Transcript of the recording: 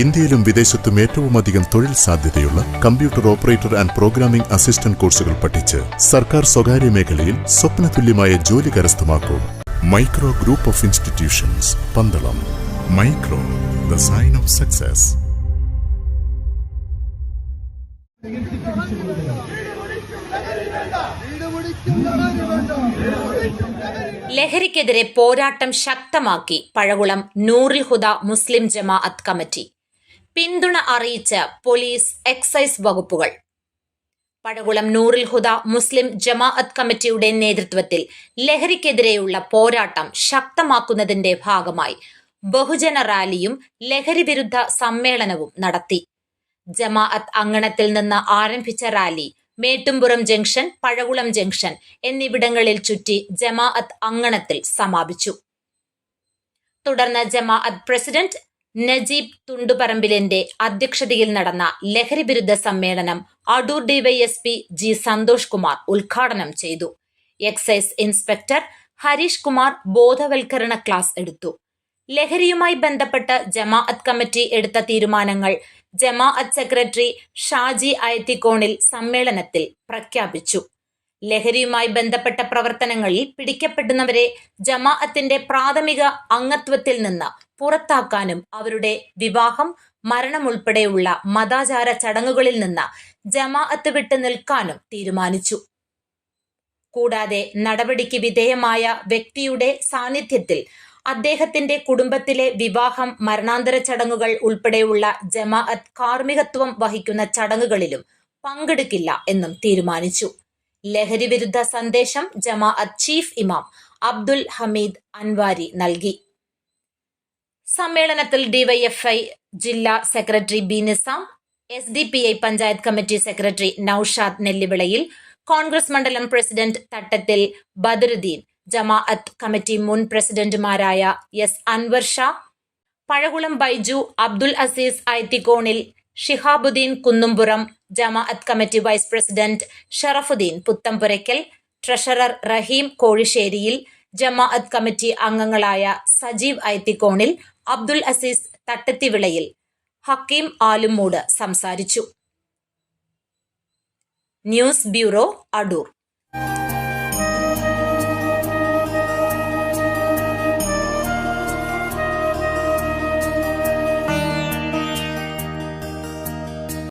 ഇന്ത്യയിലും വിദേശത്തും ഏറ്റവും അധികം തൊഴിൽ സാധ്യതയുള്ള computer operator and programming assistant കോഴ്സുകൾ പഠിച്ച് സർക്കാർ സ്വകാര്യ മേഖലയിൽ സ്വപ്നതുല്യമായ ജോലി കരസ്ഥമാക്കൂ. Micro group of institutions Pandalam. Micro the sign of success. ലഹരിക്കെതിരെ പോരാട്ടം ശക്തമാക്കി പഴകുളം നൂറിൽ ഹുദ മുസ്ലിം ജമാഅത്ത് കമ്മിറ്റി. പിന്തുണ അറിയിച്ച് പോലീസ് എക്സൈസ് വകുപ്പുകൾ. പഴകുളം നൂറിൽ ഹുദ മുസ്ലിം ജമാഅത്ത് കമ്മിറ്റിയുടെ നേതൃത്വത്തിൽ ലഹരിക്കെതിരെയുള്ള പോരാട്ടം ശക്തമാക്കുന്നതിന്റെ ഭാഗമായി ബഹുജന റാലിയും ലഹരി വിരുദ്ധ സമ്മേളനവും നടത്തി. ജമാഅത്ത് അങ്കണത്തിൽ നിന്ന് ആരംഭിച്ച rally Mettumpuram junction Pazhakulam junction എന്നിവിടങ്ങളിൽ ചുറ്റി ജമാഅത്ത് അങ്കണത്തിൽ സമാപിച്ചു. തുടർന്ന് ജമാഅത്ത് പ്രസിഡന്റ് നജീബ് തുണ്ടുപറമ്പിലിന്റെ അധ്യക്ഷതയിൽ നടന്ന ലഹരി വിരുദ്ധ സമ്മേളനം അടൂർ ഡിവൈഎസ്പി ജി സന്തോഷ് കുമാർ ഉദ്ഘാടനം ചെയ്തു. എക്സൈസ് ഇൻസ്പെക്ടർ ഹരീഷ് കുമാർ ബോധവൽക്കരണ ക്ലാസ് എടുത്തു. ലഹരിയുമായി ബന്ധപ്പെട്ട് ജമാഅത്ത് കമ്മിറ്റി എടുത്ത തീരുമാനങ്ങൾ ജമാഅത്ത് സെക്രട്ടറി ഷാജി അയത്തിക്കോണിൽ സമ്മേളനത്തിൽ പ്രഖ്യാപിച്ചു. ലഹരിയുമായി ബന്ധപ്പെട്ട പ്രവർത്തനങ്ങളിൽ പിടിക്കപ്പെടുന്നവരെ ജമാഅത്തിന്റെ പ്രാഥമിക അംഗത്വത്തിൽ നിന്ന് പുറത്താക്കാനും അവരുടെ വിവാഹം മരണമുൾപ്പെടെയുള്ള മതാചാര ചടങ്ങുകളിൽ നിന്ന് ജമാഅത്ത് വിട്ടു നിൽക്കാനും തീരുമാനിച്ചു. കൂടാതെ നടപടിക്ക് വിധേയമായ വ്യക്തിയുടെ സാന്നിധ്യത്തിൽ അദ്ദേഹത്തിന്റെ കുടുംബത്തിലെ വിവാഹം മരണാന്തര ചടങ്ങുകൾ ഉൾപ്പെടെയുള്ള ജമാഅത്ത് കാർമ്മികത്വം വഹിക്കുന്ന ചടങ്ങുകളിലും പങ്കെടുക്കില്ല എന്നും തീരുമാനിച്ചു. ലഹരി വിരുദ്ധ സന്ദേശം ജമാഅത്ത് ചീഫ് ഇമാം അബ്ദുൽ ഹമീദ് അൻവാരി നൽകി. സമ്മേളനത്തിൽ ഡിവൈഎഫ്ഐ ജില്ലാ secretary B Nisam S D P I panchayat committee secretary Noushad നെല്ലിവിളയിൽ Congress മണ്ഡലം പ്രസിഡന്റ് തട്ടത്തിൽ ബദറുദ്ദീൻ ജമാഅത്ത് കമ്മിറ്റി മുൻ പ്രസിഡന്റുമാരായ എസ് അൻവർ ഷാ പഴകുളം ബൈജു അബ്ദുൽ അസീസ് ഐത്തിക്കോണിൽ ഷിഹാബുദ്ദീൻ കുന്നുംപുറം ജമാഅത്ത് committee vice president Sharafuddeen Puthampurakkal treasurer Raheem കോഴിശ്ശേരിയിൽ ജമാഅത്ത് കമ്മിറ്റി അംഗങ്ങളായ സജീവ് ഐത്തിക്കോണിൽ അബ്ദുൽ അസീസ് തട്ടത്തിവിളയിൽ ഹക്കീം ആലുമൂട് സംസാരിച്ചു. News bureau Adoor.